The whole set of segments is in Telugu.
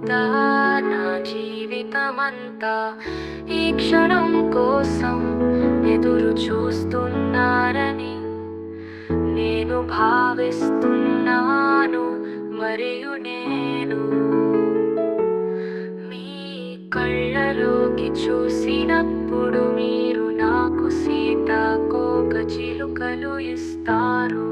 పోతా నా జీవితమంతా. ఈ క్షణం కోసం ఎదురు చూస్తున్నారని నేను భావిస్తున్నాను మరియు నేను మీ కళ్ళలోకి చూసినప్పుడు మీరు నాకు సీతాకోక చిలుకలు ఇస్తారు.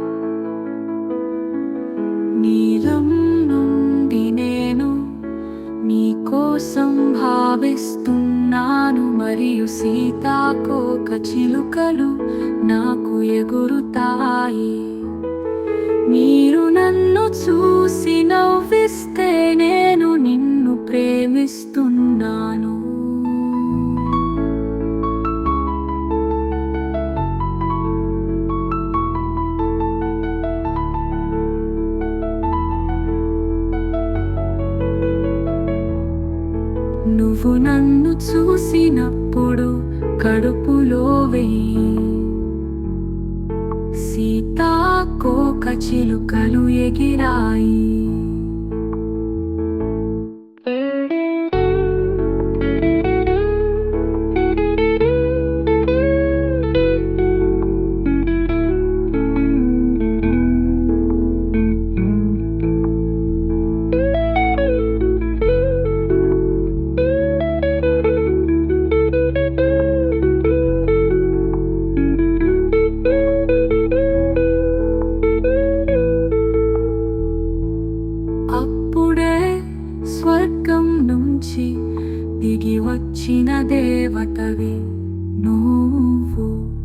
కోసం భావిస్తున్నాను మరియు సీతాకోక చిలుకలు నాకు ఎగురుతాయి. మీరు నన్ను చూసి నవ్విస్తే నేను నిన్ను ప్రేమిస్తున్నాను. నువ్వు నన్ను చూసినప్పుడు కడుపులో వెయ్యి సీతాకోక చిలుకలు ఎగిరాయి. దిగి దేవతవి నువ్వు.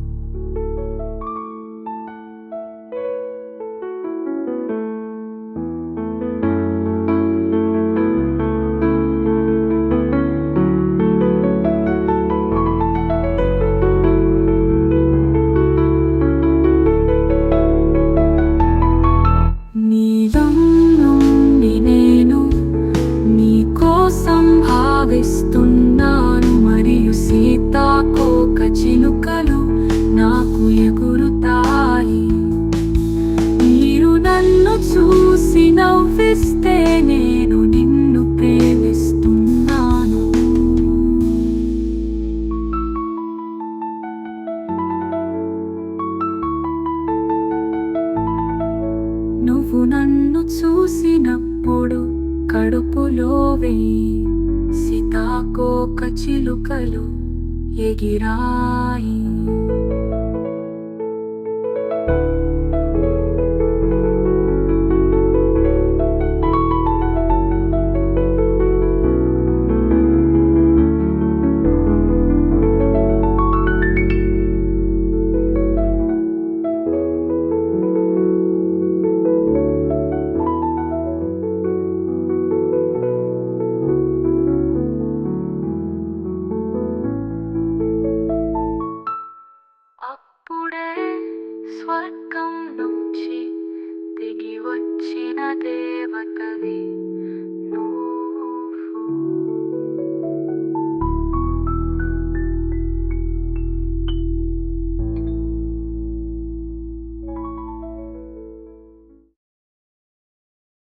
చూసి నేను నిన్ను ప్రేమిస్తున్నాను. నువ్వు నన్ను చూసినప్పుడు కడుపులో వేయి. సీతాకోక చిలుకలు ఎగిరాయి. what